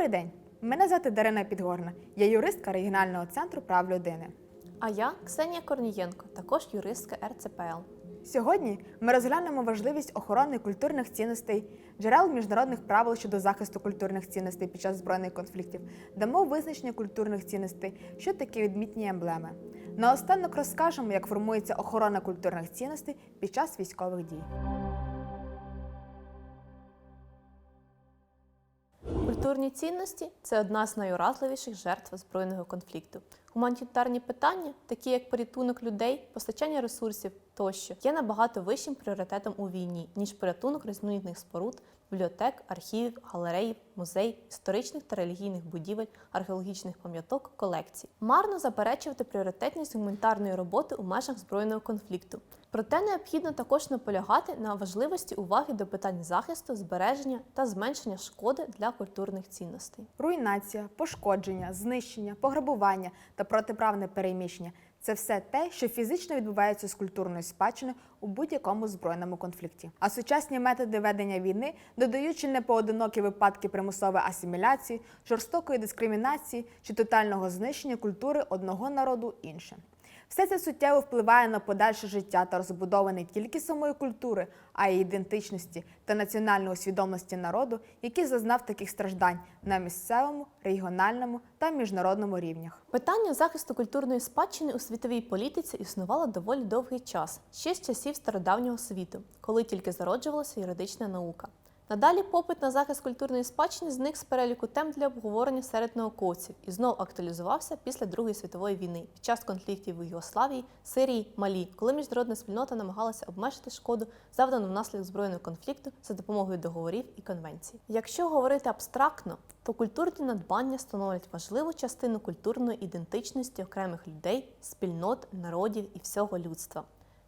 Добрий день. Мене звати Дарина Підгорна. Я юристка регіонального центру прав людини. А я Ксенія Корнієнко, також юристка РЦПЛ. Сьогодні ми розглянемо важливість охорони культурних цінностей, джерел міжнародних правил щодо захисту культурних цінностей під час збройних конфліктів, дамо визначення культурних цінностей, що такі відмітні емблеми. Наостанок розкажемо, як формується охорона культурних цінностей під час військових дій. Культурні цінності це одна з найуразливіших жертв збройного конфлікту. Гуманітарні питання, такі як порятунок людей, постачання ресурсів тощо, є набагато вищим пріоритетом у війні, ніж порятунок різноманітних споруд, бібліотек, архівів, галереїв, музей, історичних та релігійних будівель, археологічних пам'яток, колекцій. Марно заперечувати пріоритетність гуманітарної роботи у межах збройного конфлікту. Проте необхідно також наполягати на важливості уваги до питань захисту, збереження та зменшення шкоди для культурних цінностей. Руйнація, пошкодження, знищення, пограбування та протиправне переміщення це все те, що фізично відбувається з культурною спадщиною у будь-якому збройному конфлікті. А сучасні методи ведення війни, додаючи непоодинокі випадки примусової асиміляції, жорстокої дискримінації чи тотального знищення культури одного народу іншим. Все це суттєво впливає на подальше життя та розбудову не тільки самої культури, а й ідентичності та національної свідомості народу, який зазнав таких страждань на місцевому, регіональному та міжнародному рівнях. Питання захисту культурної спадщини у світовій політиці існувало доволі довгий час, ще з часів стародавнього світу, коли тільки зароджувалася юридична наука. Надалі попит на захист культурної спадщини зник з переліку тем для обговорення серед науковців і знов актуалізувався після Другої світової війни під час конфліктів у Югославії, Сирії, Малі, коли міжнародна спільнота намагалася обмежити шкоду, завдану внаслідок збройного конфлікту за допомогою договорів і конвенцій. Якщо говорити абстрактно, то культурні надбання становлять важливу частину культурної ідентичності окремих людей, спільнот, народів і всього людства.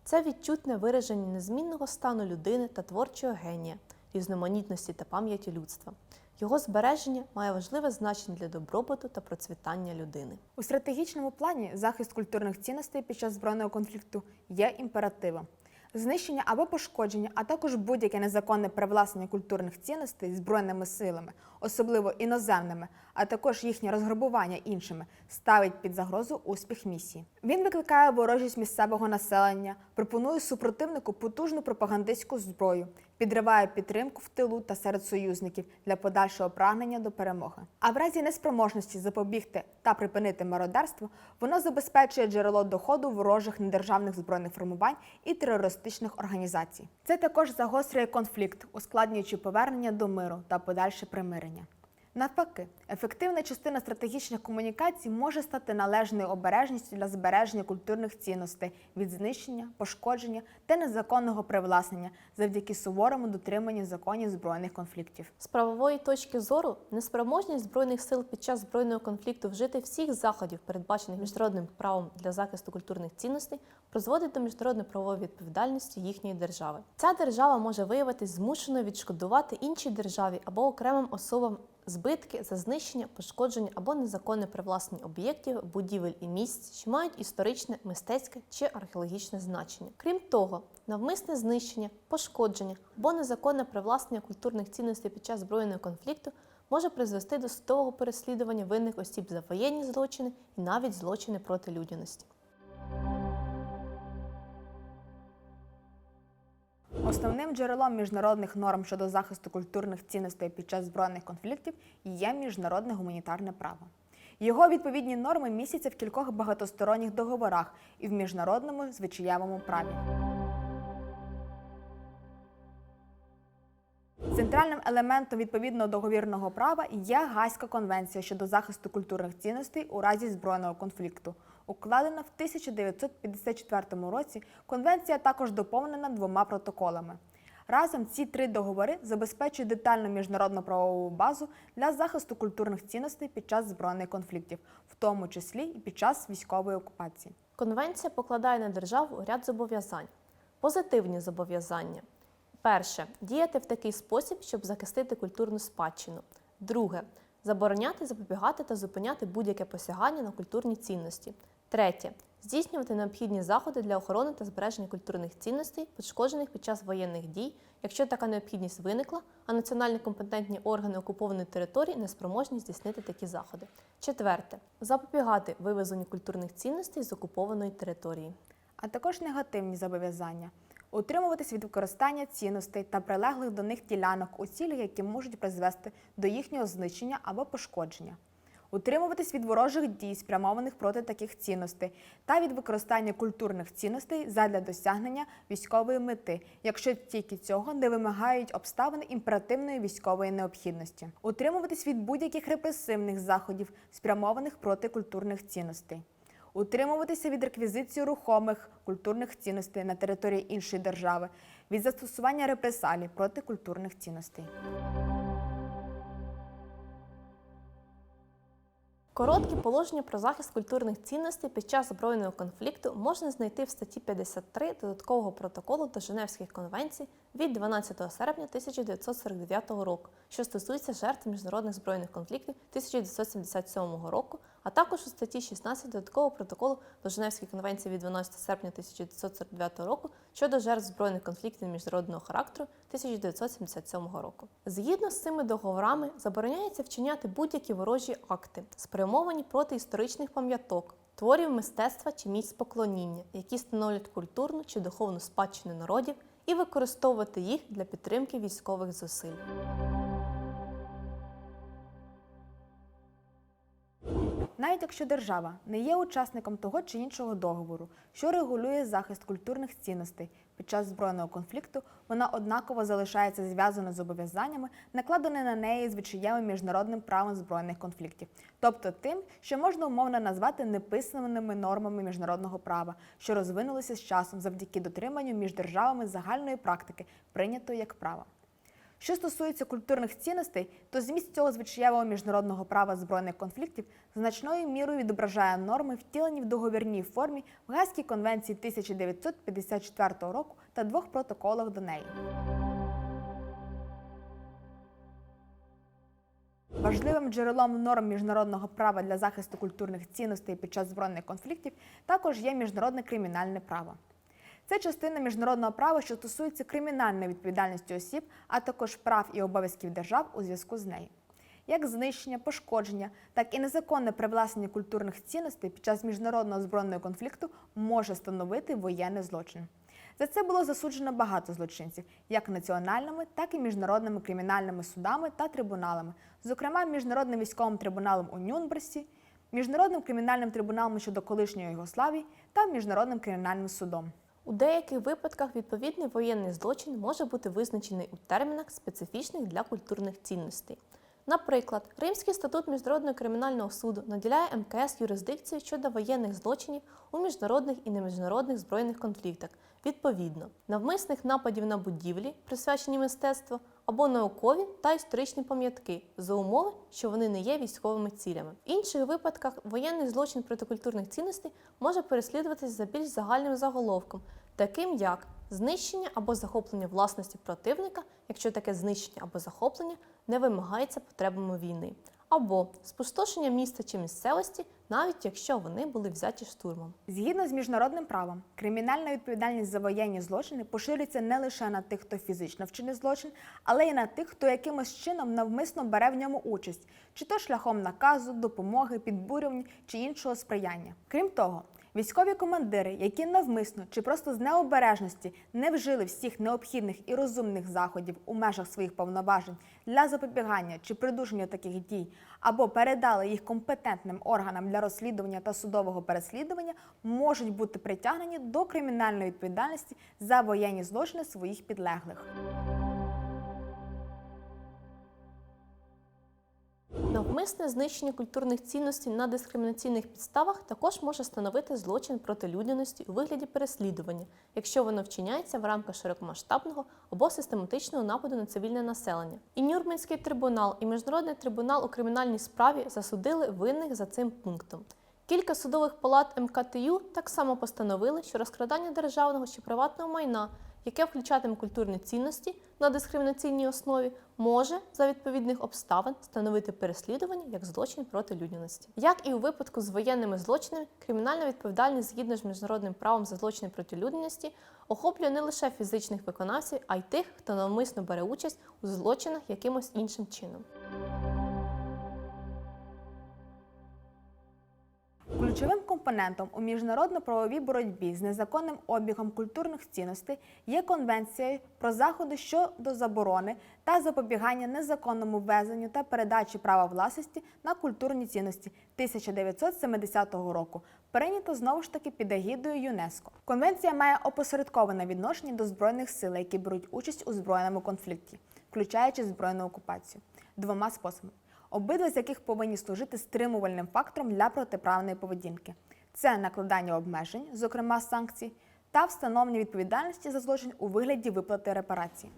Це відчутне вираження незмінного стану людини та творчого генія різноманітності та пам'яті людства. Його збереження має важливе значення для добробуту та процвітання людини. У стратегічному плані захист культурних цінностей під час збройного конфлікту є імперативом. Знищення або пошкодження, а також будь-яке незаконне привласнення культурних цінностей збройними силами, особливо іноземними, а також їхнє розграбування іншими, ставить під загрозу успіх місії. Він викликає ворожість місцевого населення, пропонує супротивнику потужну пропагандистську зброю, підриває підтримку в тилу та серед союзників для подальшого прагнення до перемоги. А в разі неспроможності запобігти та припинити мародерство, воно забезпечує джерело доходу ворожих недержавних збройних формувань і терористичних організацій. Це також загострює конфлікт, ускладнюючи повернення до миру та подальше примирення. Навпаки, ефективна частина стратегічних комунікацій може стати належною обережністю для збереження культурних цінностей від знищення, пошкодження та незаконного привласнення завдяки суворому дотриманню законів збройних конфліктів. З правової точки зору, неспроможність збройних сил під час збройного конфлікту вжити всіх заходів, передбачених міжнародним правом для захисту культурних цінностей, призводить до міжнародної правової відповідальності їхньої держави. Ця держава може виявитись змушеною відшкодувати іншій державі або окремим особам збитки за знищення, пошкодження або незаконне привласнення об'єктів, будівель і місць, що мають історичне, мистецьке чи археологічне значення. Крім того, навмисне знищення, пошкодження або незаконне привласнення культурних цінностей під час збройного конфлікту може призвести до судового переслідування винних осіб за воєнні злочини і навіть злочини проти людяності. Основним джерелом міжнародних норм щодо захисту культурних цінностей під час збройних конфліктів є міжнародне гуманітарне право. Його відповідні норми містяться в кількох багатосторонніх договорах і в міжнародному звичаєвому праві. Центральним елементом відповідного договірного права є Гаазька конвенція щодо захисту культурних цінностей у разі збройного конфлікту. Укладена в 1954 році, конвенція також доповнена двома протоколами. Разом ці три договори забезпечують детальну міжнародну правову базу для захисту культурних цінностей під час збройних конфліктів, в тому числі і під час військової окупації. Конвенція покладає на державу ряд зобов'язань. Позитивні зобов'язання. Перше діяти в такий спосіб, щоб захистити культурну спадщину. Друге забороняти, запобігати та зупиняти будь-яке посягання на культурні цінності. Третє здійснювати необхідні заходи для охорони та збереження культурних цінностей, пошкоджених під час воєнних дій, якщо така необхідність виникла, а національні компетентні органи окупованої території не спроможні здійснити такі заходи. Четверте запобігати вивезенню культурних цінностей з окупованої території. а також негативні зобов'язання. Утримуватись від використання цінностей та прилеглих до них ділянок у цілях, які можуть призвести до їхнього знищення або пошкодження. Утримуватись від ворожих дій, спрямованих проти таких цінностей, та від використання культурних цінностей задля досягнення військової мети, якщо тільки цього не вимагають обставини імперативної військової необхідності. Утримуватись від будь-яких репресивних заходів, спрямованих проти культурних цінностей утримуватися від реквізиції рухомих культурних цінностей на території іншої держави, від застосування репресалій проти культурних цінностей. Короткі положення про захист культурних цінностей під час збройного конфлікту можна знайти в статті 53 додаткового протоколу до Женевських конвенцій від 12 серпня 1949 року, що стосується жертв міжнародних збройних конфліктів 1977 року, а також у статті 16 додаткового протоколу до Женевських конвенцій від 12 серпня 1949 року щодо жертв збройних конфліктів міжнародного характеру 1977 року. Згідно з цими договорами забороняється вчиняти будь-які ворожі акти, спрямовані проти історичних пам'яток, творів мистецтва чи місць поклоніння, які становлять культурну чи духовну спадщину народів, і використовувати їх для підтримки військових зусиль. Навіть якщо держава не є учасником того чи іншого договору, що регулює захист культурних цінностей під час збройного конфлікту, вона однаково залишається зв'язаною з зобов'язаннями, накладеними на неї звичаєвим міжнародним правом збройних конфліктів, тобто тим, що можна умовно назвати неписаними нормами міжнародного права, що розвинулися з часом завдяки дотриманню між державами загальної практики, прийнятої як право. Що стосується культурних цінностей, то зміст цього звичаєвого міжнародного права збройних конфліктів значною мірою відображає норми, втілені в договірній формі в Гаазькій конвенції 1954 року та двох протоколах до неї. Важливим джерелом норм міжнародного права для захисту культурних цінностей під час збройних конфліктів також є міжнародне кримінальне право. Це частина міжнародного права, що стосується кримінальної відповідальності осіб, а також прав і обов'язків держав у зв'язку з нею. Як знищення, пошкодження, так і незаконне привласнення культурних цінностей під час міжнародного збройного конфлікту може становити воєнний злочин. За це було засуджено багато злочинців, як національними, так і міжнародними кримінальними судами та трибуналами, зокрема міжнародним військовим трибуналом у Нюнберсі, міжнародним кримінальним трибуналом щодо колишньої Югославії та міжнародним кримінальним судом. У деяких випадках відповідний воєнний злочин може бути визначений у термінах, специфічних для культурних цінностей. Наприклад, Римський статут Міжнародного кримінального суду наділяє МКС юрисдикцію щодо воєнних злочинів у міжнародних і неміжнародних збройних конфліктах, відповідно, навмисних нападів на будівлі, присвячені мистецтву, або наукові та історичні пам'ятки за умови, що вони не є військовими цілями. В інших випадках воєнний злочин проти культурних цінностей може переслідуватись за більш загальним заголовком, таким як знищення або захоплення власності противника, якщо таке знищення або захоплення не вимагається потребами війни, або спустошення міста чи місцевості, навіть якщо вони були взяті штурмом. Згідно з міжнародним правом, кримінальна відповідальність за воєнні злочини поширюється не лише на тих, хто фізично вчинив злочин, але й на тих, хто якимось чином навмисно бере в ньому участь, чи то шляхом наказу, допомоги, підбурювань чи іншого сприяння. Крім того, Військові командири, які навмисно чи просто з необережності не вжили всіх необхідних і розумних заходів у межах своїх повноважень для запобігання чи придушення таких дій, або передали їх компетентним органам для розслідування та судового переслідування, можуть бути притягнені до кримінальної відповідальності за воєнні злочини своїх підлеглих. Навмисне знищення культурних цінностей на дискримінаційних підставах також може становити злочин проти людяності у вигляді переслідування, якщо воно вчиняється в рамках широкомасштабного або систематичного нападу на цивільне населення. І Нюрнберзький трибунал, і Міжнародний трибунал у кримінальній справі засудили винних за цим пунктом. Кілька судових палат МКТЮ так само постановили, що розкрадання державного чи приватного майна, яке включатиме культурні цінності на дискримінаційній основі, може за відповідних обставин становити переслідування як злочин проти людяності. Як і у випадку з воєнними злочинами, кримінальна відповідальність згідно з міжнародним правом за злочини проти людяності охоплює не лише фізичних виконавців, а й тих, хто навмисно бере участь у злочинах якимось іншим чином. Ключовим компонентом у міжнародно-правовій боротьбі з незаконним обігом культурних цінностей є Конвенція про заходи щодо заборони та запобігання незаконному ввезенню та передачі права власності на культурні цінності 1970 року, прийнято знову ж таки під егідою ЮНЕСКО. Конвенція має опосередковане відношення до збройних сил, які беруть участь у збройному конфлікті, включаючи збройну окупацію, двома способами обидва з яких повинні служити стримувальним фактором для протиправної поведінки. Це накладання обмежень, зокрема санкцій, та встановлення відповідальності за злочин у вигляді виплати репарацій.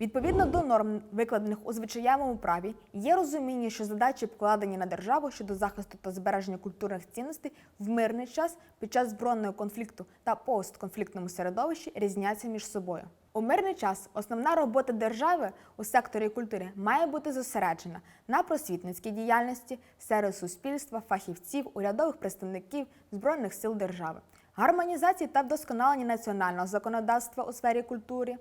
Відповідно до норм, викладених у звичаєвому праві, є розуміння, що задачі, покладені на державу щодо захисту та збереження культурних цінностей в мирний час під час збройного конфлікту та постконфліктному середовищі різняться між собою. У мирний час основна робота держави у секторі культури має бути зосереджена на просвітницькій діяльності серед суспільства, фахівців, урядових представників збройних сил держави, гармонізації та вдосконаленні національного законодавства у сфері культури,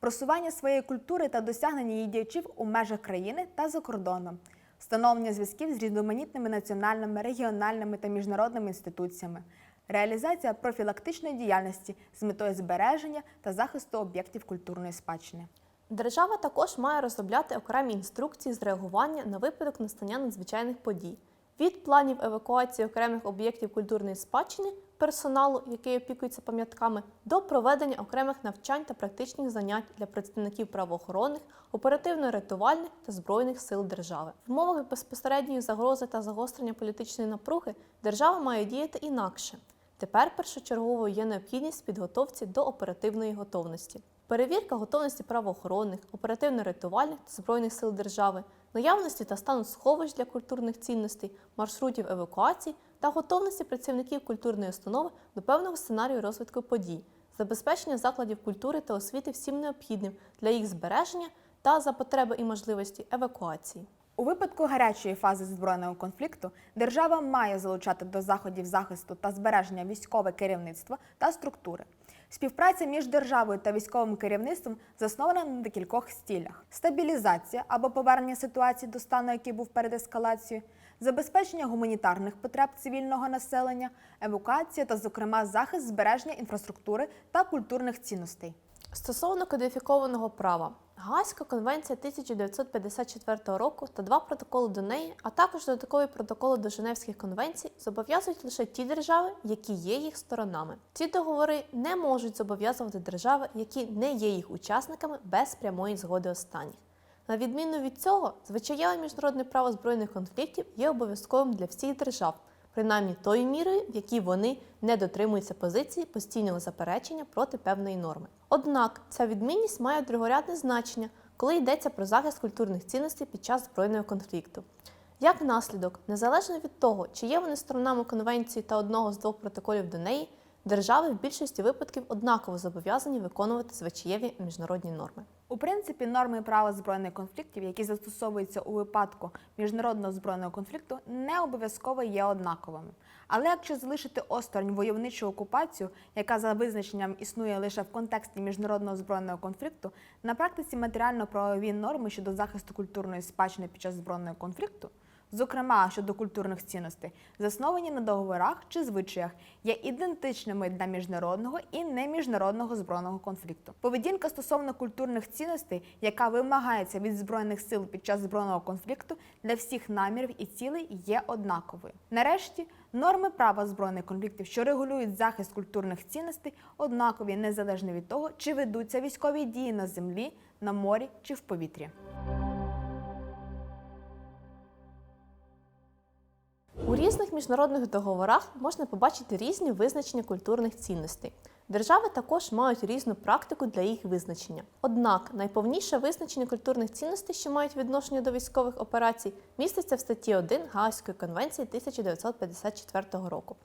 просування своєї культури та досягнення її діячів у межах країни та за кордоном, встановлення зв'язків з різноманітними національними, регіональними та міжнародними інституціями, реалізація профілактичної діяльності з метою збереження та захисту об'єктів культурної спадщини. Держава також має розробляти окремі інструкції з реагування на випадок настання надзвичайних подій від планів евакуації окремих об'єктів культурної спадщини, персоналу, який опікується пам'ятками, до проведення окремих навчань та практичних занять для представників правоохоронних, оперативно-рятувальних та збройних сил держави. В умовах безпосередньої загрози та загострення політичної напруги держава має діяти інакше. Тепер першочерговою є необхідність підготовці до оперативної готовності. Перевірка готовності правоохоронних, оперативно-рятувальних та збройних сил держави, наявності та стану сховищ для культурних цінностей, маршрутів евакуації та готовності працівників культурної установи до певного сценарію розвитку подій, забезпечення закладів культури та освіти всім необхідним для їх збереження та за потреби і можливості евакуації. У випадку гарячої фази збройного конфлікту держава має залучати до заходів захисту та збереження військове керівництво та структури. Співпраця між державою та військовим керівництвом заснована на декількох стілях: стабілізація або повернення ситуації до стану, який був перед ескалацією, забезпечення гуманітарних потреб цивільного населення, евакуація та, зокрема, захист збереження інфраструктури та культурних цінностей. Стосовно кодифікованого права, Гаазька конвенція 1954 року та два протоколи до неї, а також додаткові протоколи до Женевських конвенцій зобов'язують лише ті держави, які є їх сторонами. Ці договори не можуть зобов'язувати держави, які не є їх учасниками без прямої згоди останніх. На відміну від цього, звичаєве міжнародне право збройних конфліктів є обов'язковим для всіх держав, принаймні тою мірою, в якій вони не дотримуються позиції постійного заперечення проти певної норми. Однак ця відмінність має другорядне значення, коли йдеться про захист культурних цінностей під час збройного конфлікту. Як наслідок, незалежно від того, чи є вони сторонами конвенції та одного з двох протоколів до неї, держави в більшості випадків однаково зобов'язані виконувати звичаєві міжнародні норми. У принципі, норми права збройних конфліктів, які застосовуються у випадку міжнародного збройного конфлікту, не обов'язково є однаковими. Але якщо залишити осторонь войовничу окупацію, яка за визначенням існує лише в контексті міжнародного збройного конфлікту, на практиці матеріально-правові норми щодо захисту культурної спадщини під час збройного конфлікту зокрема щодо культурних цінностей, засновані на договорах чи звичаях, є ідентичними для міжнародного і неміжнародного збройного конфлікту. Поведінка стосовно культурних цінностей, яка вимагається від збройних сил під час збройного конфлікту, для всіх намірів і цілей є однаковою. Нарешті норми права збройних конфліктів, що регулюють захист культурних цінностей, однакові незалежно від того, чи ведуться військові дії на землі, на морі чи в повітрі. У різних міжнародних договорах можна побачити різні визначення культурних цінностей. Держави також мають різну практику для їх визначення. Однак найповніше визначення культурних цінностей, що мають відношення до військових операцій, міститься в статті 1 Гаазької конвенції 1954 року.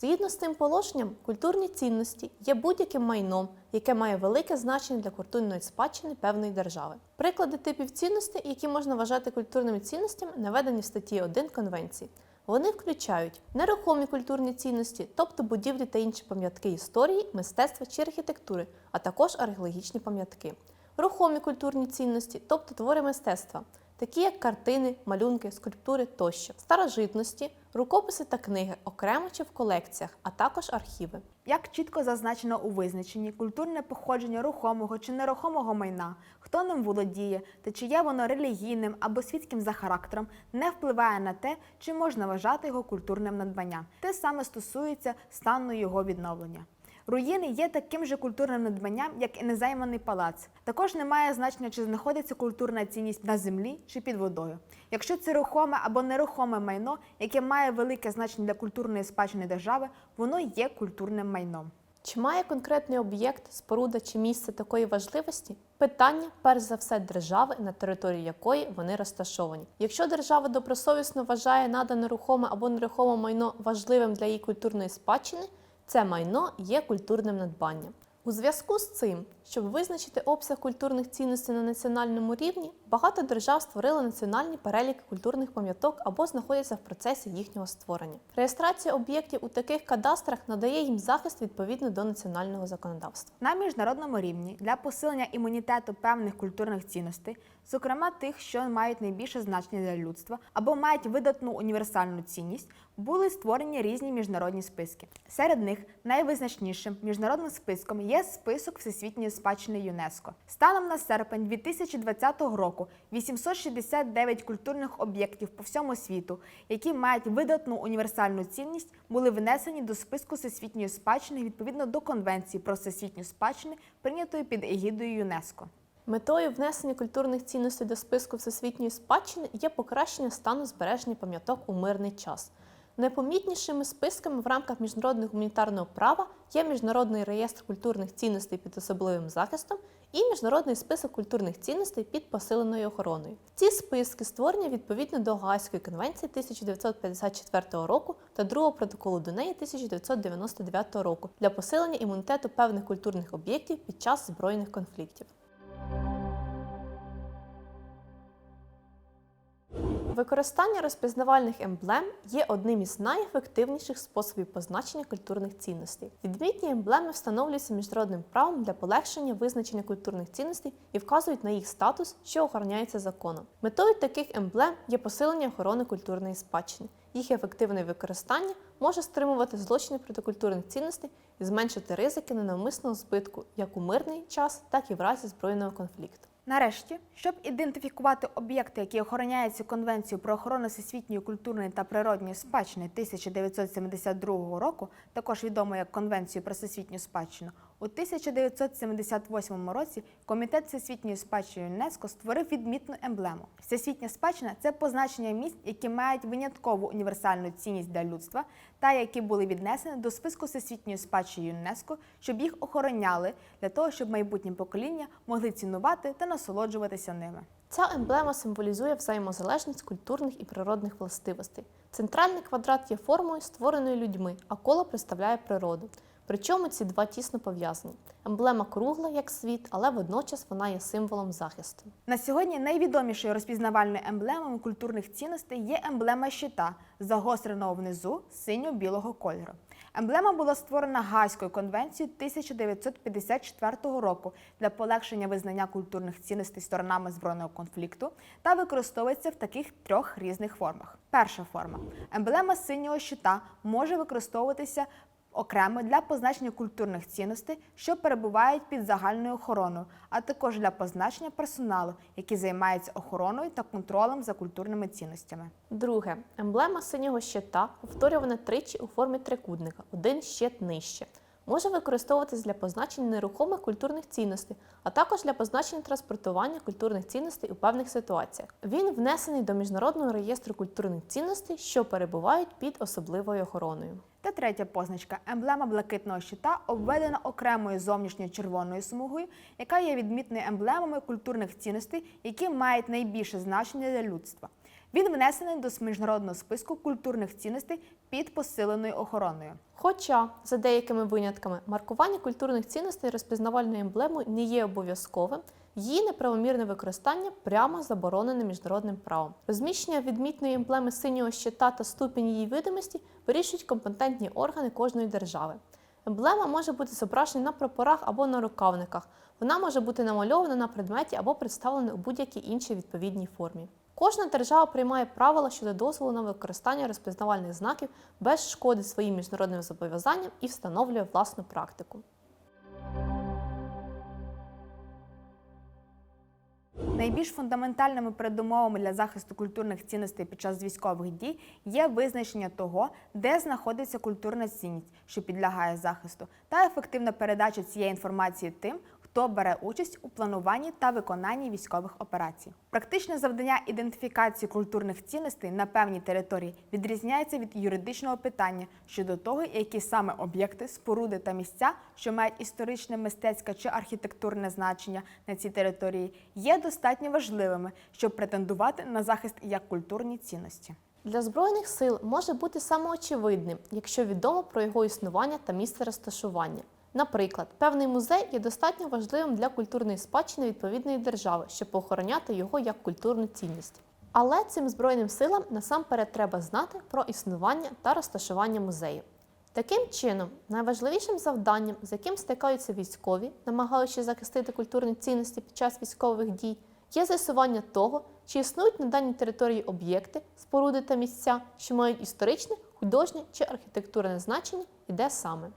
Згідно з цим положенням, культурні цінності є будь-яким майном, яке має велике значення для культурної спадщини певної держави. Приклади типів цінностей, які можна вважати культурними цінностями, наведені в статті 1 Конвенції. Вони включають нерухомі культурні цінності, тобто будівлі та інші пам'ятки історії, мистецтва чи архітектури, а також археологічні пам'ятки. Рухомі культурні цінності, тобто твори мистецтва, такі як картини, малюнки, скульптури тощо, старожитності, рукописи та книги окремо чи в колекціях, а також архіви. Як чітко зазначено у визначенні, культурне походження рухомого чи нерухомого майна, хто ним володіє та чи є воно релігійним або світським за характером, не впливає на те, чи можна вважати його культурним надбанням. Те саме стосується стану його відновлення. Руїни є таким же культурним надбанням, як і незайманий палац. Також не має значення, чи знаходиться культурна цінність на землі чи під водою. Якщо це рухоме або нерухоме майно, яке має велике значення для культурної спадщини держави, воно є культурним майном. Чи має конкретний об'єкт, споруда чи місце такої важливості? Питання, перш за все, держави, на території якої вони розташовані. Якщо держава добросовісно вважає надане рухоме або нерухоме майно важливим для її культурної спадщини, це майно є культурним надбанням. У зв'язку з цим, щоб визначити обсяг культурних цінностей на національному рівні, багато держав створили національні переліки культурних пам'яток або знаходяться в процесі їхнього створення. Реєстрація об'єктів у таких кадастрах надає їм захист відповідно до національного законодавства. На міжнародному рівні для посилення імунітету певних культурних цінностей, зокрема тих, що мають найбільше значення для людства або мають видатну універсальну цінність, були створені різні міжнародні списки. Серед них найвизначнішим міжнародним списком є список всесвітньої спадщини ЮНЕСКО. Станом на серпень 2020 року 869 культурних об'єктів по всьому світу, які мають видатну універсальну цінність, були внесені до списку всесвітньої спадщини відповідно до Конвенції про всесвітню спадщину, прийнятої під егідою ЮНЕСКО. Метою внесення культурних цінностей до списку всесвітньої спадщини є покращення стану збереження пам'яток у мирний час. Найпомітнішими списками в рамках міжнародного гуманітарного права є Міжнародний реєстр культурних цінностей під особливим захистом і Міжнародний список культурних цінностей під посиленою охороною. Ці списки створені відповідно до Гаазької конвенції 1954 року та другого протоколу до неї 1999 року для посилення імунітету певних культурних об'єктів під час збройних конфліктів. Використання розпізнавальних емблем є одним із найефективніших способів позначення культурних цінностей. Відмітні емблеми встановлюються міжнародним правом для полегшення визначення культурних цінностей і вказують на їх статус, що охороняється законом. Метою таких емблем є посилення охорони культурної спадщини. Їх ефективне використання може стримувати злочини проти культурних цінностей і зменшити ризики ненавмисного збитку як у мирний час, так і в разі збройного конфлікту. Нарешті, щоб ідентифікувати об'єкти, які охороняються Конвенцією про охорону всесвітньої культурної та природньої спадщини 1972 року, також відомо як Конвенцію про всесвітню спадщину, у 1978 році Комітет всесвітньої спадщини ЮНЕСКО створив відмітну емблему. Всесвітня спадщина це позначення місць, які мають виняткову універсальну цінність для людства та які були віднесені до списку всесвітньої спадщини ЮНЕСКО, щоб їх охороняли для того, щоб майбутні покоління могли цінувати та насолоджуватися ними. Ця емблема символізує взаємозалежність культурних і природних властивостей. Центральний квадрат є формою, створеною людьми, а коло представляє природу. Причому ці два тісно пов'язані. Емблема кругла, як світ, але водночас вона є символом захисту. На сьогодні найвідомішою розпізнавальною емблемою культурних цінностей є емблема щита, загостреного внизу синьо-білого кольору. Емблема була створена Гаазькою конвенцією 1954 року для полегшення визнання культурних цінностей сторонами збройного конфлікту та використовується в таких трьох різних формах. Перша форма емблема синього щита може використовуватися окремо для позначення культурних цінностей, що перебувають під загальною охороною, а також для позначення персоналу, який займається охороною та контролем за культурними цінностями. Друге емблема синього щита, повторювана тричі у формі трикутника, один щит нижче. Може використовуватись для позначення нерухомих культурних цінностей, а також для позначення транспортування культурних цінностей у певних ситуаціях. Він внесений до міжнародного реєстру культурних цінностей, що перебувають під особливою охороною. Та третя позначка емблема блакитного щита обведена окремою зовнішньою червоною смугою, яка є відмітною емблемами культурних цінностей, які мають найбільше значення для людства. Він внесений до міжнародного списку культурних цінностей під посиленою охороною. Хоча, за деякими винятками, маркування культурних цінностей розпізнавальною емблемою не є обов'язковим, її неправомірне використання прямо заборонене міжнародним правом. Розміщення відмітної емблеми синього щита та ступінь її видимості вирішують компетентні органи кожної держави. Емблема може бути зображена на прапорах або на рукавниках. Вона може бути намальована на предметі або представлена у будь-якій іншій відповідній формі. Кожна держава приймає правила щодо дозволу на використання розпізнавальних знаків без шкоди своїм міжнародним зобов'язанням і встановлює власну практику. Найбільш фундаментальними передумовами для захисту культурних цінностей під час військових дій є визначення того, де знаходиться культурна цінність, що підлягає захисту, та ефективна передача цієї інформації тим, хто бере участь у плануванні та виконанні військових операцій. Практичне завдання ідентифікації культурних цінностей на певній території відрізняється від юридичного питання щодо того, які саме об'єкти, споруди та місця, що мають історичне, мистецьке чи архітектурне значення на цій території, є достатньо важливими, щоб претендувати на захист як культурні цінності. Для збройних сил може бути самоочевидним, якщо відомо про його існування та місце розташування. Наприклад, певний музей є достатньо важливим для культурної спадщини відповідної держави, щоб охороняти його як культурну цінність. Але цим збройним силам насамперед треба знати про існування та розташування музею. Таким чином, найважливішим завданням, з яким стикаються військові, намагаючись захистити культурні цінності під час військових дій, є з'ясування того, чи існують на даній території об'єкти, споруди та місця, що мають історичне, художнє чи архітектурне значення, і де саме.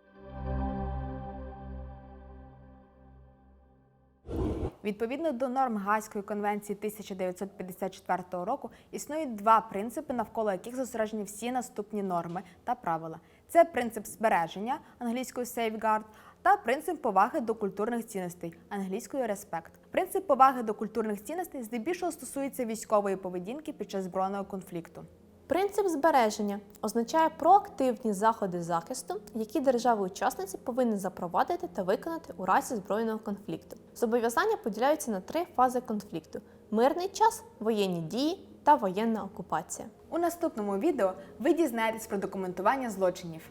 Відповідно до норм Гаазької конвенції 1954 року існують два принципи, навколо яких зосереджені всі наступні норми та правила. Це принцип збереження англійською safeguard та принцип поваги до культурних цінностей англійською respect. Принцип поваги до культурних цінностей здебільшого стосується військової поведінки під час збройного конфлікту. Принцип збереження означає проактивні заходи захисту, які держави-учасниці повинні запровадити та виконати у разі збройного конфлікту. Зобов'язання поділяються на три фази конфлікту: мирний час, воєнні дії та воєнна окупація. У наступному відео ви дізнаєтесь про документування злочинів.